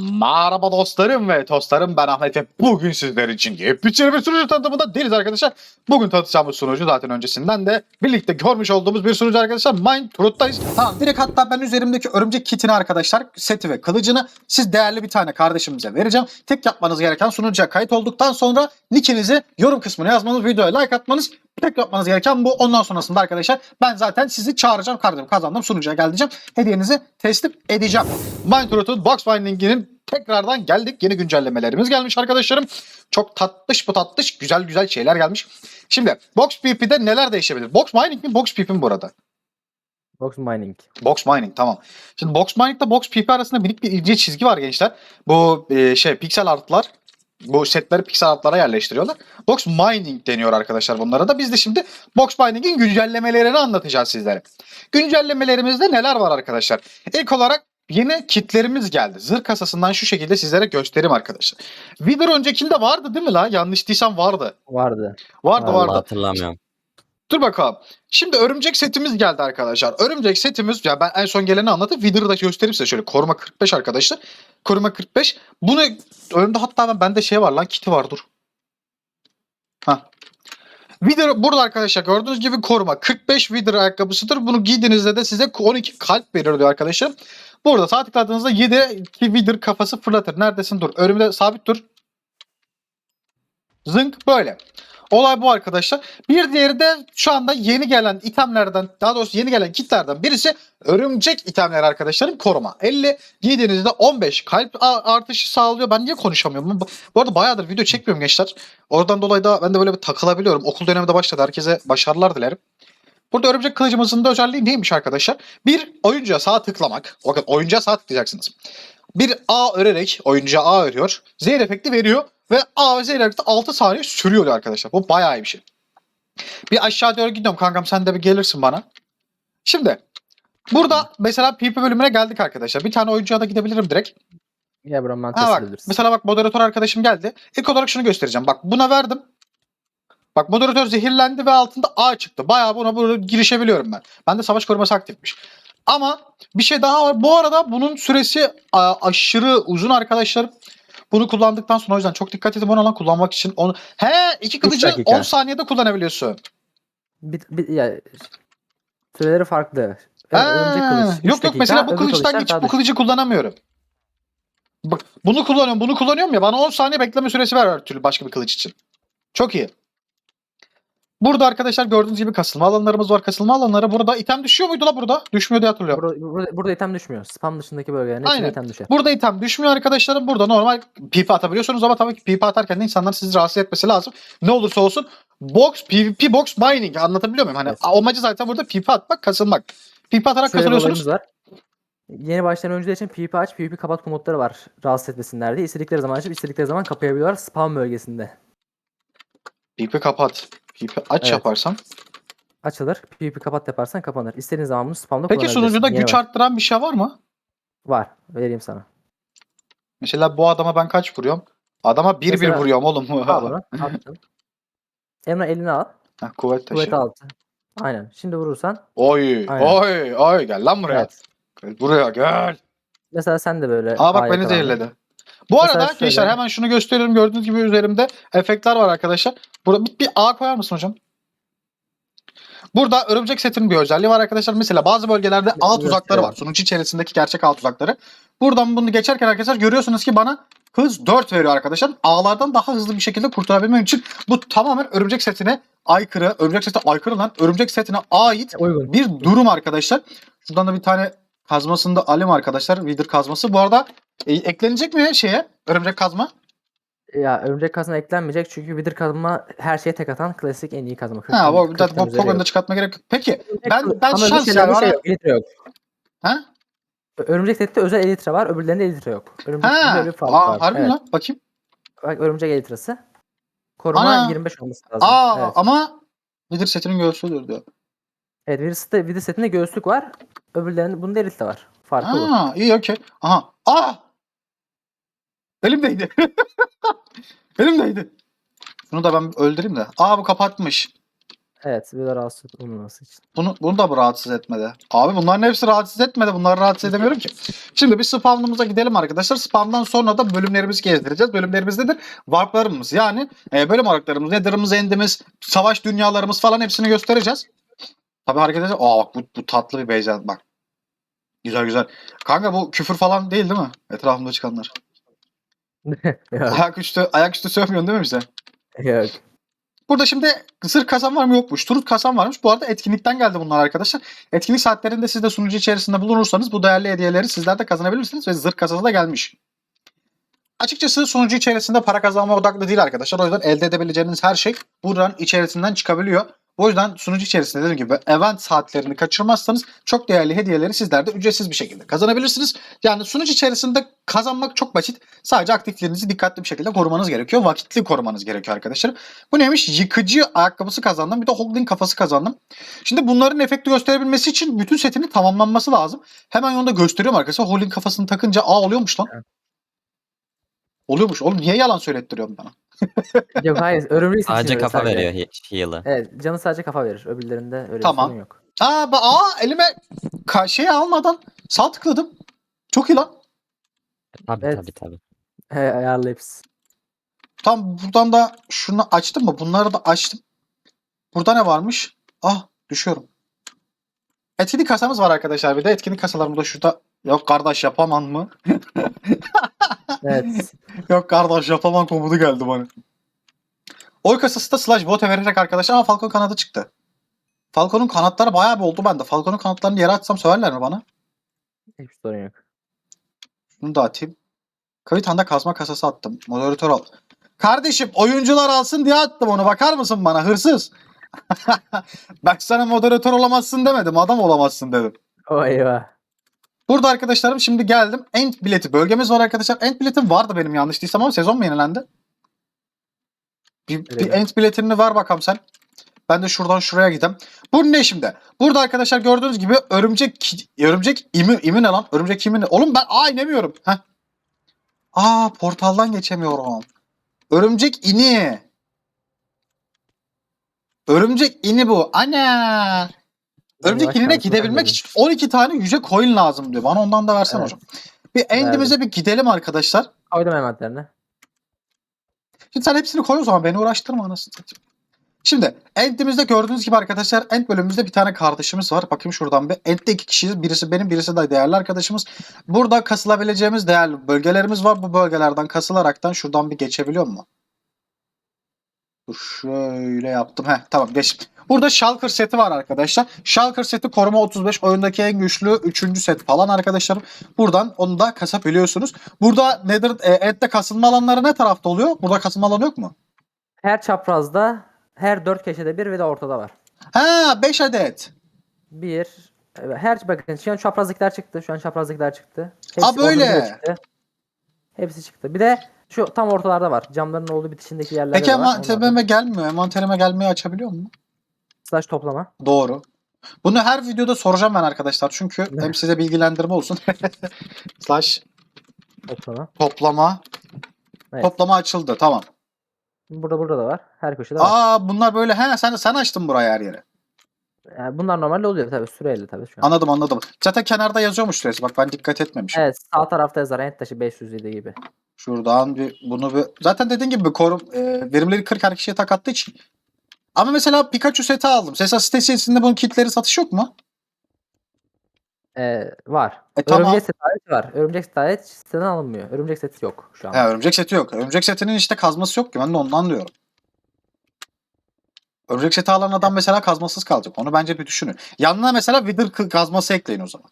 Merhaba dostlarım ve dostlarım ben Ahmet ve bugün sizler için yepyeni bir sunucu tanıtımında değiliz arkadaşlar. Bugün tanıtacağımız sunucu zaten öncesinden de birlikte görmüş olduğumuz bir sunucu arkadaşlar Mind Truth'tayız. Tamam direkt hatta ben üzerimdeki örümcek kitini arkadaşlar seti ve kılıcını siz değerli bir tane kardeşimize vereceğim. Tek yapmanız gereken sunucuya kayıt olduktan sonra nickinizi yorum kısmına yazmanız, videoya like atmanız Tek yapmanız gereken bu. Ondan sonrasında arkadaşlar ben zaten sizi çağıracağım. Kardeşim kazandım sunucuya gel. Hediyenizi teslim edeceğim. Minecraft'un Box Finding'inin tekrardan geldik. Yeni güncellemelerimiz gelmiş arkadaşlarım. Çok tatlış bu tatlış güzel güzel şeyler gelmiş. Şimdi Box PvP'de neler değişebilir? Box Mining mi Box PvP mi bu arada? Box mining. Box Mining tamam. Şimdi Box Mining ile Box PvP arasında minik bir ince çizgi var gençler. Bu e, şey piksel artlar bu setleri piksel artlara yerleştiriyorlar. Box Mining deniyor arkadaşlar bunlara da. Biz de şimdi Box Mining'in güncellemelerini anlatacağız sizlere. Güncellemelerimizde neler var arkadaşlar? İlk olarak yeni kitlerimiz geldi. Zırh kasasından şu şekilde sizlere göstereyim arkadaşlar. Wither öncekinde vardı değil mi la? Yanlış değilsem vardı. Vardı. Vardı Vallahi vardı. hatırlamıyorum. Dur bakalım. Şimdi örümcek setimiz geldi arkadaşlar. Örümcek setimiz ya ben en son geleni anlatıp Wither'ı da göstereyim size şöyle. Koruma 45 arkadaşlar. Koruma 45. Bunu önümde hatta ben bende şey var lan kiti var dur. Ha. Wither burada arkadaşlar gördüğünüz gibi koruma 45 Wither ayakkabısıdır. Bunu giydiğinizde de size 12 kalp verir diyor arkadaşlar. Burada sağ tıkladığınızda 7 Wither kafası fırlatır. Neredesin dur. Önümde sabit dur. Zınk böyle. Olay bu arkadaşlar. Bir diğeri de şu anda yeni gelen itemlerden daha doğrusu yeni gelen kitlerden birisi örümcek itemler arkadaşlarım koruma. 50 giydiğinizde 15 kalp artışı sağlıyor. Ben niye konuşamıyorum? Bu- Bu arada bayağıdır video çekmiyorum gençler. Oradan dolayı da ben de böyle bir takılabiliyorum. Okul dönemi de başladı. Herkese başarılar dilerim. Burada örümcek kılıcımızın da özelliği neymiş arkadaşlar? Bir oyuncuya sağ tıklamak. Bakın oyuncuya sağ tıklayacaksınız. Bir A örerek oyuncuya A örüyor. Z efekti veriyor. Ve A ve Z efekti 6 saniye sürüyor arkadaşlar. Bu bayağı iyi bir şey. Bir aşağı doğru gidiyorum kankam sen de bir gelirsin bana. Şimdi burada mesela PP bölümüne geldik arkadaşlar. Bir tane oyuncuya da gidebilirim direkt. Ya buram ben Ha bak mesela bak moderatör arkadaşım geldi. İlk olarak şunu göstereceğim. Bak buna verdim. Bak moderatör zehirlendi ve altında A çıktı. Bayağı buna burada girişebiliyorum ben. Bende savaş koruması aktifmiş. Ama bir şey daha var. Bu arada bunun süresi aşırı uzun arkadaşlar. Bunu kullandıktan sonra o yüzden çok dikkat edin ona lan kullanmak için. Onu... He iki kılıcı dakika. 10 saniyede kullanabiliyorsun. Bir, bir, ya, süreleri farklı. Örümcek kılıç. yok yok dakika, mesela bu kılıçtan daha bu kılıcı kullanamıyorum. Bak bunu kullanıyorum bunu kullanıyorum ya bana 10 saniye bekleme süresi ver her türlü başka bir kılıç için. Çok iyi. Burada arkadaşlar gördüğünüz gibi kasılma alanlarımız var. Kasılma alanları burada item düşüyor muydu la burada? Düşmüyor diye hatırlıyorum. Burada, burada, burada item düşmüyor. Spam dışındaki bölgelerin hepsinde Aynen. item düşer. Burada item düşmüyor arkadaşlarım. Burada normal pipi atabiliyorsunuz ama tabii ki pipi atarken de insanlar sizi rahatsız etmesi lazım. Ne olursa olsun box, PvP box mining anlatabiliyor muyum? Hani Evet. amacı zaten burada pipi atmak, kasılmak. Pipi atarak Şöyle kasılıyorsunuz. var. Yeni başlayan oyuncular için PvP aç, PvP kapat komutları var. Rahatsız etmesinler diye. İstedikleri zaman açıp istedikleri zaman kapayabiliyorlar spam bölgesinde. Pipi kapat. Pipi aç Evet. yaparsam. Açılır. PvP kapat yaparsan kapanır. İstediğin zaman bunu spamda Peki kullanabilirsin. sunucuda güç var. arttıran bir şey var mı? Var. Vereyim sana. Mesela bu adama ben kaç vuruyorum? Adama 1 1 Mesela- vuruyorum oğlum. Al bunu. Attın. Emre elini al. Heh, Kuvvet taşı. Kuvvet altı. Aynen. Şimdi vurursan. Oy, Aynen. oy, oy gel lan buraya. Evet. Gel Buraya gel. Mesela sen de böyle. Aa bak A'ya beni yakalandın. zehirledi. Bu Mesela arada şöyle- gençler hemen şunu gösteriyorum. Gördüğünüz gibi üzerimde efektler var arkadaşlar. Burada bir, bir A koyar mısın hocam? Burada örümcek setinin bir özelliği var arkadaşlar. Mesela bazı bölgelerde ağ tuzakları var. Sunucu içerisindeki gerçek ağ tuzakları. Buradan bunu geçerken arkadaşlar görüyorsunuz ki bana hız 4 veriyor arkadaşlar. Ağlardan daha hızlı bir şekilde kurtulabilmem için bu tamamen örümcek setine aykırı, örümcek setine aykırı lan, örümcek setine ait Uygun. bir durum arkadaşlar. Şuradan da bir tane kazmasını da alayım arkadaşlar. Wither kazması. Bu arada e, eklenecek mi şeye? Örümcek kazma. Ya örümcek kazma eklenmeyecek çünkü Wither kazma her şeye tek atan klasik en iyi kazma. Ha, bu, zaten bu programda çıkartma gerek yok. Peki ben ben Ama şans öbür şeylerde ya. şey yok, elitre yok. Ha? Örümcek sette özel elitre var, öbürlerinde elitre yok. Örümcek Ha. bir fark Aa, var. harbi Evet. lan? Bakayım. Bak örümcek elitresi. Koruma Ana. 25 olması lazım. Aa evet. ama Wither setinin göğsüdür diyor. evet Wither, sette, Wither setinde göğüslük var. Öbürlerinde bunda elitre var. Farkı bu. Ha, iyi okey. Aha. Aa! Elimdeydi. Elimdeydi. Şunu da ben öldüreyim de. Aa bu kapatmış. Evet bir de rahatsız olmaması için. Bunu, bunu da mı rahatsız etmedi? Abi bunların hepsi rahatsız etmedi. Bunları rahatsız edemiyorum ki. Şimdi bir spamımıza gidelim arkadaşlar. Spamdan sonra da bölümlerimizi gezdireceğiz. Bölümlerimiz nedir? Warplarımız. Yani e, bölüm olaraklarımız, Nether'ımız, End'imiz, savaş dünyalarımız falan hepsini göstereceğiz. Tabii hareket edeceğiz. Aa bak bu, bu tatlı bir beyaz bak. Güzel güzel. Kanka bu küfür falan değil değil mi? Etrafımda çıkanlar. yok, Ayaküstü, ayaküstü sövmüyorsun değil mi bize? yok. Burada şimdi zırh kasan var mı yokmuş. Turut kasan varmış. Bu arada etkinlikten geldi bunlar arkadaşlar. Etkinlik saatlerinde siz de sunucu içerisinde bulunursanız bu değerli hediyeleri sizler de kazanabilirsiniz ve zırh kasası da gelmiş. Açıkçası sunucu içerisinde para kazanma odaklı değil arkadaşlar. O yüzden elde edebileceğiniz her şey buranın içerisinden çıkabiliyor. O yüzden sunucu içerisinde dediğim gibi event saatlerini kaçırmazsanız çok değerli hediyeleri sizler de ücretsiz bir şekilde kazanabilirsiniz. Yani sunucu içerisinde kazanmak çok basit. Sadece aktiflerinizi dikkatli bir şekilde korumanız gerekiyor. Vakitli korumanız gerekiyor arkadaşlar. Bu neymiş? Yıkıcı ayakkabısı kazandım. Bir de holding kafası kazandım. Şimdi bunların efekti gösterebilmesi için bütün setinin tamamlanması lazım. Hemen onu da gösteriyorum arkadaşlar. Holding kafasını takınca aa oluyormuş lan. Oluyormuş. Oğlum niye yalan söylettiriyorsun bana? Yok hayır örümcek Sadece kafa sadece. veriyor he- heal'ı. Evet canı sadece kafa verir. Öbürlerinde öyle Tamam. bir sorun yok. Aa, ba- aa elime ka- şey almadan sağ tıkladım. Çok iyi lan. Tabii Evet. tabii tabii. He ayarlı hepsi. Tam buradan da şunu açtım mı? Bunları da açtım. Burada ne varmış? Ah düşüyorum. Etkinlik kasamız var arkadaşlar. Bir de etkinlik kasalarımız da şurada. Yok kardeş yapamam mı? Evet. Yok kardeş yapamam komutu geldi bana. Oy kasası da slash bot'e vererek arkadaşlar ama Falcon kanadı çıktı. Falcon'un kanatları bayağı bir oldu bende. Falcon'un kanatlarını yere atsam söverler mi bana? Hiçbir sorun yok. Şunu da atayım. Kavitan'da kazma kasası attım. Moderatör al. Kardeşim oyuncular alsın diye attım onu. Bakar mısın bana hırsız? ben sana moderatör olamazsın demedim. Adam olamazsın dedim. O eyvah. Burada arkadaşlarım şimdi geldim. End bileti bölgemiz var arkadaşlar. End biletim vardı benim yanlış değilsem ama sezon mu yenilendi? Bir, bir Evet. end biletini ver bakalım sen. Ben de şuradan şuraya gideyim. Bu ne şimdi? Burada arkadaşlar gördüğünüz gibi örümcek örümcek imi, imi ne lan? Örümcek imi ne? Oğlum ben aa inemiyorum. Heh. Aa portaldan geçemiyorum. Örümcek ini. Örümcek ini bu. Ana. Örümcek yavaş gidebilmek için 12 tane yüce coin lazım diyor. Bana ondan da versen Evet. hocam. Bir endimize bir gidelim arkadaşlar. Koydum envanterine. Şimdi sen hepsini koy o zaman beni uğraştırma anasını satayım. Şimdi endimizde gördüğünüz gibi arkadaşlar end bölümümüzde bir tane kardeşimiz var. Bakayım şuradan bir. Endde iki kişiyiz. Birisi benim birisi de değerli arkadaşımız. Burada kasılabileceğimiz değerli bölgelerimiz var. Bu bölgelerden kasılaraktan şuradan bir geçebiliyor mu? Dur şöyle yaptım. Heh tamam geç. Burada Shulker seti var arkadaşlar. Shulker seti koruma 35 oyundaki en güçlü 3. set falan arkadaşlarım. Buradan onu da kasabiliyorsunuz. Burada nedir? E, End'de kasılma alanları ne tarafta oluyor? Burada kasılma alanı yok mu? Her çaprazda her dört köşede bir ve de ortada var. Ha 5 adet. Bir. evet, Her bakın şu an çaprazlıklar çıktı. Şu an çaprazlıklar çıktı. Hepsi Aa, böyle. çıktı. Hepsi çıktı. Bir de şu tam ortalarda var. Camların olduğu bitişindeki yerlerde Peki var. Da- envanterime gelmiyor. Envanterime gelmeyi açabiliyor mu? Slash toplama. Doğru. Bunu her videoda soracağım ben arkadaşlar. Çünkü hem size bilgilendirme olsun. Slash Toplama. toplama. Evet. Toplama açıldı. Tamam. Burada burada da var. Her köşede var. Aa bunlar böyle. He sen sen açtın burayı her yere. Yani bunlar normalde oluyor tabii. Süreyle tabii şu an. Anladım anladım. Zaten kenarda yazıyormuş süresi. Bak ben dikkat etmemişim. Evet sağ tarafta yazar. Ent taşı 507 gibi. Şuradan bir bunu bir zaten dediğin gibi bir korum e, verimleri 40 her kişiye tak attığı için. Ama mesela Pikachu seti aldım. Mesela sitesinde bunun kitleri satış yok mu? Ee, var. E tamam. Örümcek seti var. Örümcek seti siteden alınmıyor. Örümcek seti yok şu an. He, örümcek seti yok. Örümcek setinin işte kazması yok ki. Ben de ondan diyorum. Örümcek seti alan adam mesela kazmasız kalacak. Onu bence bir düşünün. Yanına mesela Wither kazması ekleyin o zaman.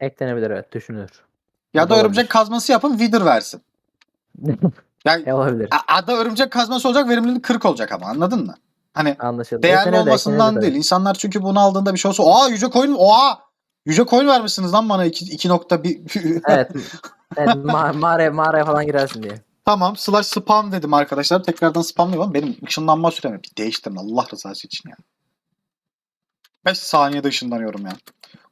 Eklenebilir evet. Düşünülür. Ya O da da örümcek olabilir. kazması yapın Wither versin. Yani E, olabilir. ada örümcek kazması olacak verimliliği 40 olacak ama anladın mı? Hani Anlaşıldı. değerli Eklenebilir, olmasından eklenebilir, değil. İnsanlar çünkü bunu aldığında bir şey olsa oha yüce coin oha yüce coin vermişsiniz lan bana 2.1 Evet. evet ma- mağaraya, mağaraya falan girersin diye. Tamam slash spam dedim arkadaşlar. Tekrardan spamlıyorum. Benim ışınlanma süremi bir değiştirin Allah rızası için ya. 5 saniyede ışınlanıyorum ya.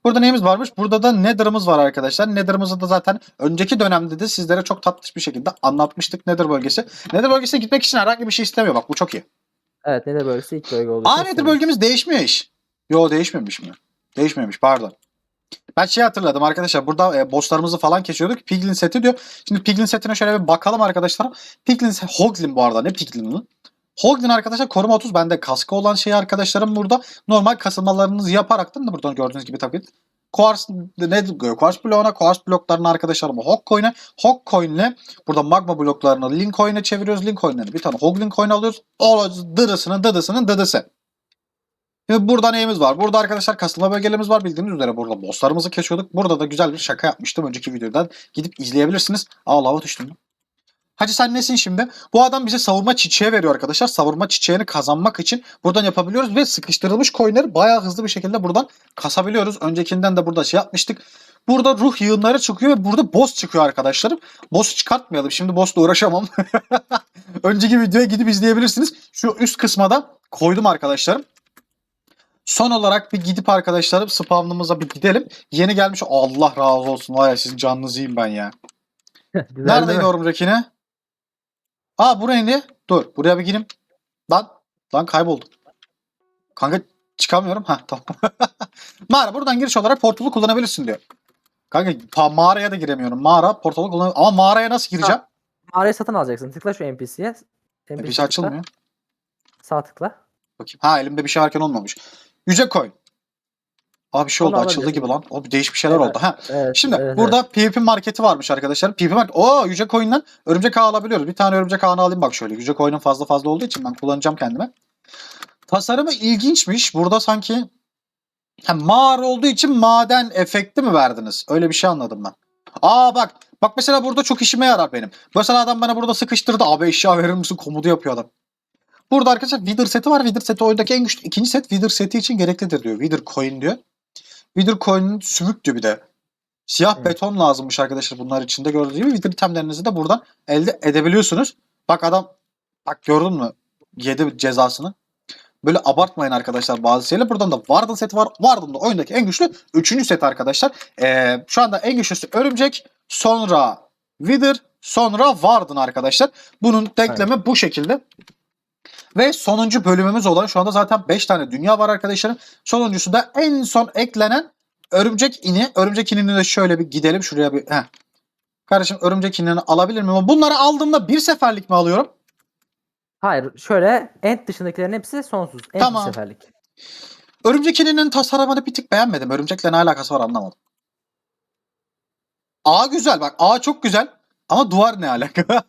Burada neyimiz varmış? Burada da Nether'ımız var arkadaşlar. Nether'ımızı da zaten önceki dönemde de sizlere çok tatlış bir şekilde anlatmıştık Nether bölgesi. Nether bölgesine gitmek için herhangi bir şey istemiyor. Bak bu çok iyi. Evet Nether bölgesi ilk bölge olduğu Aa Nether bölgemiz değişmiş. Yo değişmemiş mi? Değişmemiş pardon. Ben şey hatırladım arkadaşlar. Burada e, bosslarımızı falan kesiyorduk. Piglin seti diyor. Şimdi Piglin setine şöyle bir bakalım arkadaşlar. Piglin Hoglin bu arada. Ne Piglin'in? Hoglin arkadaşlar koruma 30 bende kaskı olan şey arkadaşlarım burada. Normal kasılmalarınızı yaparaktan da buradan gördüğünüz gibi tabii Quartz, ne, Quartz bloğuna, Quartz bloklarını arkadaşlarıma Hog coin'e, Hog coin'le burada magma bloklarını Link coin'e çeviriyoruz. Link coin'leri bir tane Hoglin coin alıyoruz. O dıdısının dıdısının dıdısı. Şimdi burada neyimiz var? Burada arkadaşlar kasılma bölgelerimiz var. Bildiğiniz üzere burada bosslarımızı kesiyorduk. Burada da güzel bir şaka yapmıştım. Önceki videodan gidip izleyebilirsiniz. Aa lava düştüm. Hacı sen nesin şimdi? Bu adam bize savurma çiçeği veriyor arkadaşlar. Savurma çiçeğini kazanmak için buradan yapabiliyoruz ve sıkıştırılmış coinleri bayağı hızlı bir şekilde buradan kasabiliyoruz. Öncekinden de burada şey yapmıştık. Burada ruh yığınları çıkıyor ve burada boss çıkıyor arkadaşlarım. Boss çıkartmayalım. Şimdi boss'la uğraşamam. Önceki videoya gidip izleyebilirsiniz. Şu üst kısma da koydum arkadaşlarım. Son olarak bir gidip arkadaşlarım spawnımıza bir gidelim. Yeni gelmiş. Allah razı olsun. Var ya sizin canınızı yiyeyim ben ya. Neredeydi mi? örümcek yine? Aa buraya indi. Dur buraya bir gireyim. Lan. Lan kayboldum. Kanka çıkamıyorum. Ha tamam. Mağara buradan giriş olarak portalı kullanabilirsin diyor. Kanka mağaraya da giremiyorum. Mağara portalı kullan ama mağaraya nasıl gireceğim? Mağarayı satın alacaksın. Tıkla şu NPC'ye. NPC tıkla, açılmıyor. Sağ tıkla. Bakayım. Ha elimde bir şey varken olmamış. Yüce koy. Abi bir şey Onu oldu açıldı alabilirsin. gibi lan. O bir değişik bir şeyler Evet. oldu. Ha Evet, Şimdi evet, burada PvP marketi varmış arkadaşlar. PvP market. Oo yüce coin'den örümcek ağı alabiliyoruz. Bir tane örümcek ağını alayım bak şöyle. Yüce coin'in fazla fazla olduğu için ben kullanacağım kendime. Tasarımı ilginçmiş. Burada sanki ha, mağara olduğu için maden efekti mi verdiniz? Öyle bir şey anladım ben. Aa bak. Bak mesela burada çok işime yarar benim. Mesela adam bana burada sıkıştırdı. Abi eşya verir misin? Komutu yapıyor adam. Burada arkadaşlar Wither seti var. Wither seti oyundaki en güçlü ikinci set Wither seti için gereklidir diyor. Wither coin diyor. Wither coin'in sümük diyor bir de. Siyah Evet. beton lazımmış arkadaşlar bunlar içinde gördüğünüz gibi. Wither itemlerinizi de buradan elde edebiliyorsunuz. Bak adam bak gördün mü? Yedi cezasını. Böyle abartmayın arkadaşlar bazı şeyler. Buradan da Warden seti var. Warden da oyundaki en güçlü üçüncü set arkadaşlar. Ee, şu anda en güçlüsü Örümcek, sonra Wither, sonra Warden arkadaşlar. Bunun denklemi bu şekilde. Ve sonuncu bölümümüz olan şu anda zaten 5 tane dünya var arkadaşlarım. Sonuncusu da en son eklenen örümcek ini. Örümcek inini de şöyle bir gidelim şuraya bir. Heh. Kardeşim örümcek inini alabilir miyim? Bunları aldığımda bir seferlik mi alıyorum? Hayır şöyle end dışındakilerin hepsi sonsuz. End Tamam. bir seferlik. Örümcek ininin tasarımını bir tık beğenmedim. Örümcekle ne alakası var anlamadım. A güzel bak. A çok güzel. Ama duvar ne alaka?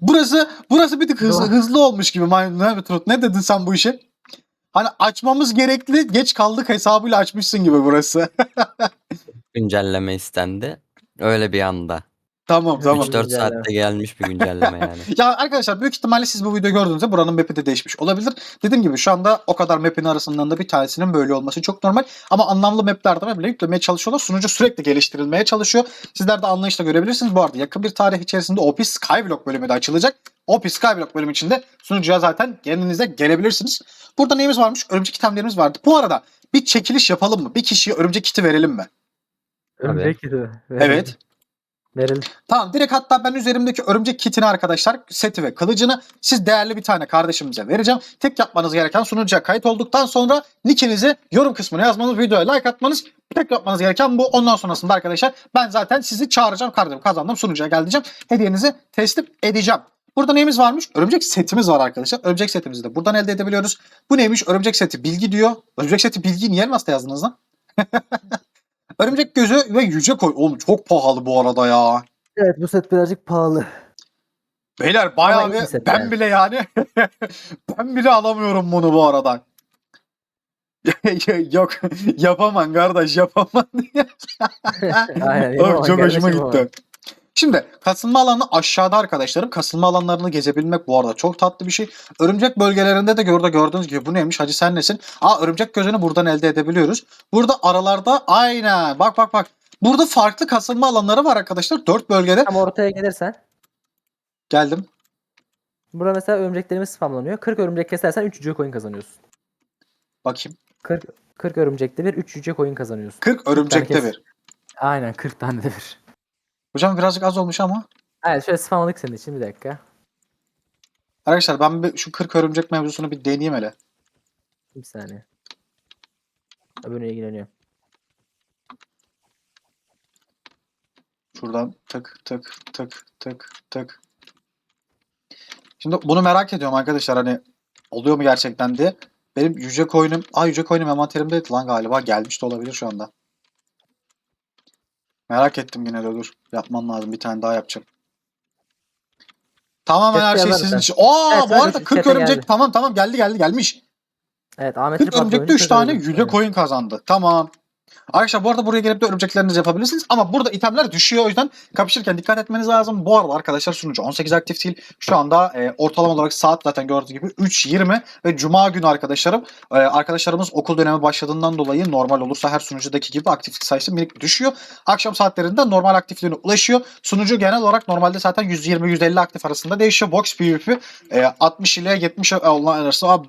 burası burası bir tık hızlı, hızlı olmuş gibi. Ne, ne dedin sen bu işe? Hani açmamız gerekli. Geç kaldık hesabıyla açmışsın gibi burası. Güncelleme istendi. Öyle bir anda. Tamam tamam. 3-4 Güncelleme. saatte gelmiş bir güncelleme yani. Ya arkadaşlar büyük ihtimalle siz bu videoyu gördüğünüzde buranın map'i de değişmiş olabilir. Dediğim gibi şu anda o kadar map'in arasından da bir tanesinin böyle olması çok normal. Ama anlamlı map'lerde bile yüklemeye çalışıyorlar. Sunucu sürekli geliştirilmeye çalışıyor. Sizler de anlayışla görebilirsiniz. Bu arada yakın bir tarih içerisinde OP Skyblock bölümü de açılacak. OP Skyblock bölümü içinde sunucuya zaten kendinize gelebilirsiniz. Burada neyimiz varmış? Örümcek itemlerimiz vardı. Bu arada bir çekiliş yapalım mı? Bir kişiye örümcek kiti verelim mi? Örümcek gibi. Evet. Verildi. Tamam direkt hatta ben üzerimdeki örümcek kitini arkadaşlar seti ve kılıcını siz değerli bir tane kardeşimize vereceğim. Tek yapmanız gereken sunucuya kayıt olduktan sonra nickinizi yorum kısmına yazmanız, videoya like atmanız. Tek yapmanız gereken bu. Ondan sonrasında arkadaşlar ben zaten sizi çağıracağım. Kardeşim kazandım sunucuya gel. Hediyenizi teslim edeceğim. Burada neyimiz varmış? Örümcek setimiz var arkadaşlar. Örümcek setimizi de buradan elde edebiliyoruz. Bu neymiş? Örümcek seti bilgi diyor. Örümcek seti bilgi niye elmasla yazdınız lan? Örümcek gözü ve yüce koy. Oğlum çok pahalı bu arada ya. Evet bu set birazcık pahalı. Beyler bayağı bir ben yani. bile yani ben bile alamıyorum bunu bu arada. Yok yapamam kardeş yapamam. Aynen. Yapamam çok hoşuma gitti. Şimdi kasılma alanı aşağıda arkadaşlarım. Kasılma alanlarını gezebilmek bu arada çok tatlı bir şey. Örümcek bölgelerinde de görde gördüğünüz gibi bu neymiş? Hacı sen nesin? Aa örümcek gözünü buradan elde edebiliyoruz. Burada aralarda aynen bak bak bak. Burada farklı kasılma alanları var arkadaşlar. Dört bölgede. Tam ortaya gelirsen Geldim. burada mesela örümceklerimiz spamlanıyor. 40 örümcek kesersen 3 cüce coin kazanıyorsun. Bakayım. 40 40 örümcekte bir 3 cüce coin kazanıyorsun. 40 örümcekte bir. Aynen 40 tane de bir. Hocam birazcık az olmuş ama. Evet şöyle spamladık senin için bir dakika. Arkadaşlar ben bir şu 40 örümcek mevzusunu bir deneyeyim hele. Bir saniye. Öbürüne ilgileniyor. Şuradan tık tık tık tık tık. Şimdi bunu merak ediyorum arkadaşlar hani oluyor mu gerçekten diye. Benim yüce coin'im, aa yüce coin'im envanterimdeydi lan galiba gelmiş de olabilir şu anda. Merak ettim yine de dur. Yapmam lazım bir tane daha yapacağım. Tamamen her şey sizin için. Aa Evet, bu evet, arada 40 chat'e örümcek geldi. tamam tamam geldi geldi gelmiş. Evet Ahmet 40 Rıfat örümcekte oyunu 3 çok tane özledim. yüce coin kazandı. Tamam. Arkadaşlar bu arada buraya gelip de örümceklerinizi yapabilirsiniz. Ama burada itemler düşüyor. O yüzden kapışırken dikkat etmeniz lazım. Bu arada arkadaşlar sunucu 18 aktif değil. Şu anda e, ortalama olarak saat zaten gördüğünüz gibi 3.20 ve Cuma günü arkadaşlarım. e, arkadaşlarımız okul dönemi başladığından dolayı normal olursa her sunucudaki gibi aktiflik sayısı minik düşüyor. Akşam saatlerinde normal aktifliğine ulaşıyor. Sunucu genel olarak normalde zaten 120-150 aktif arasında değişiyor. Box PvP e, 60 ile 70 olan arası. Abi,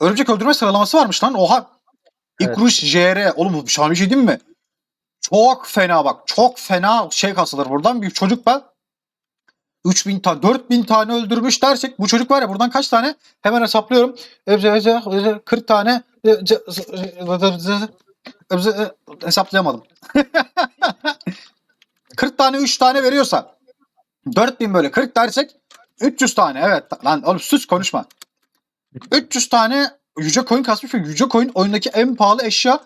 örümcek öldürme sıralaması varmış lan. Oha. Evet. İkruş JR. Oğlum bu şahane bir şey değil mi? Çok fena bak. Çok fena şey kasılır buradan. Bir çocuk ben 3000 tane 4000 tane öldürmüş dersek bu çocuk var ya buradan kaç tane? Hemen hesaplıyorum. 40 tane hesaplayamadım. 40 tane 3 tane veriyorsa 4000 böyle 40 dersek 300 tane evet lan oğlum sus konuşma. 300 tane yüce coin kasmış ve yüce coin oyundaki en pahalı eşya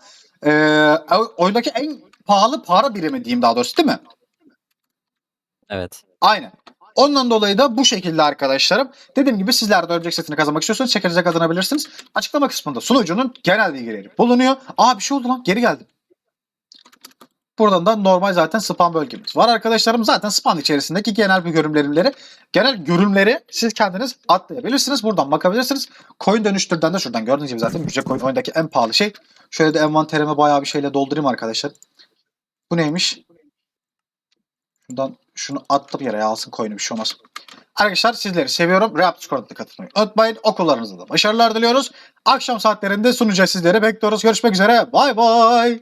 eee oyundaki en pahalı para birimi diyeyim daha doğrusu değil mi? Evet. Aynen. Ondan dolayı da bu şekilde arkadaşlarım. Dediğim gibi sizler de örümcek setini kazanmak istiyorsanız çekerize kazanabilirsiniz. Açıklama kısmında sunucunun genel bilgileri bulunuyor. Aa bir şey oldu lan geri geldim. Buradan da normal zaten spam bölgemiz var arkadaşlarım. Zaten spam içerisindeki genel bir görünümleri, genel görünümleri siz kendiniz atlayabilirsiniz. Buradan bakabilirsiniz. Coin dönüştürden de şuradan gördüğünüz gibi zaten yüce coin oyundaki en pahalı şey. Şöyle de envanterimi bayağı bir şeyle doldurayım arkadaşlar. Bu neymiş? Şuradan şunu attım yere ya, alsın coin'i bir şey olmaz. Arkadaşlar sizleri seviyorum. React Discord'a katılmayı unutmayın. Okullarınızda da başarılar diliyoruz. Akşam saatlerinde sunucu sizleri bekliyoruz. Görüşmek üzere. Bay bay.